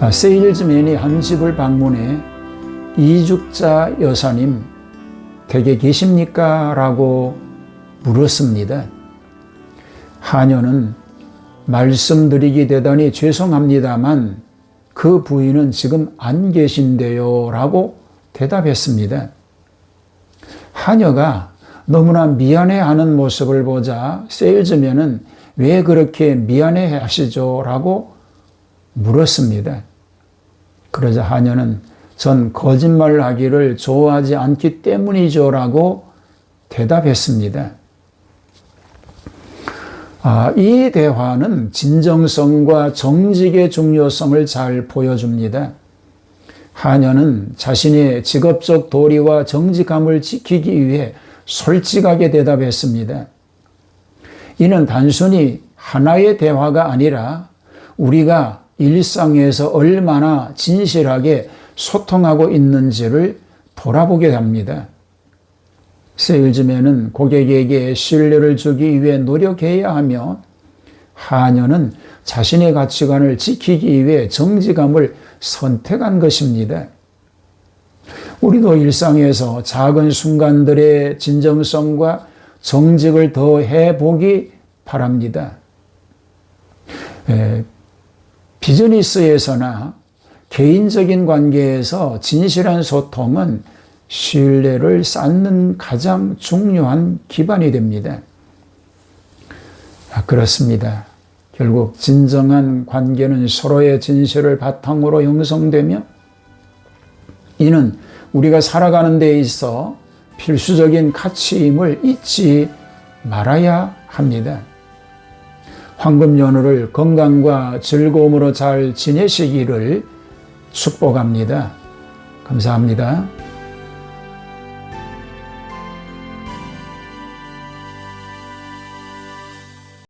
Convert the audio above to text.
아, 세일즈맨이 한 집을 방문해 이죽자 여사님 댁에 계십니까? 라고 물었습니다. 하녀는 말씀드리기 대단히 죄송합니다만 그 부인은 지금 안 계신데요. 라고 대답했습니다. 하녀가 너무나 미안해 하는 모습을 보자 세일즈맨은 왜 그렇게 미안해 하시죠? 라고 물었습니다. 그러자 하녀는 전 거짓말 하기를 좋아하지 않기 때문이죠. 라고 대답했습니다. 아, 이 대화는 진정성과 정직의 중요성을 잘 보여줍니다. 하녀는 자신의 직업적 도리와 정직함을 지키기 위해 솔직하게 대답했습니다. 이는 단순히 하나의 대화가 아니라 우리가 일상에서 얼마나 진실하게 소통하고 있는지를 돌아보게 합니다. 세일즈맨은 고객에게 신뢰를 주기 위해 노력해야 하며 하녀는 자신의 가치관을 지키기 위해 정직함을 선택한 것입니다. 우리도 일상에서 작은 순간들의 진정성과 정직을 더 해보기 바랍니다. 에, 비즈니스에서나 개인적인 관계에서 진실한 소통은 신뢰를 쌓는 가장 중요한 기반이 됩니다. 아, 그렇습니다. 결국 진정한 관계는 서로의 진실을 바탕으로 형성되며 이는 우리가 살아가는 데 있어 필수적인 가치임을 잊지 말아야 합니다. 황금 연휴를 건강과 즐거움으로 잘 지내시기를 축복합니다. 감사합니다.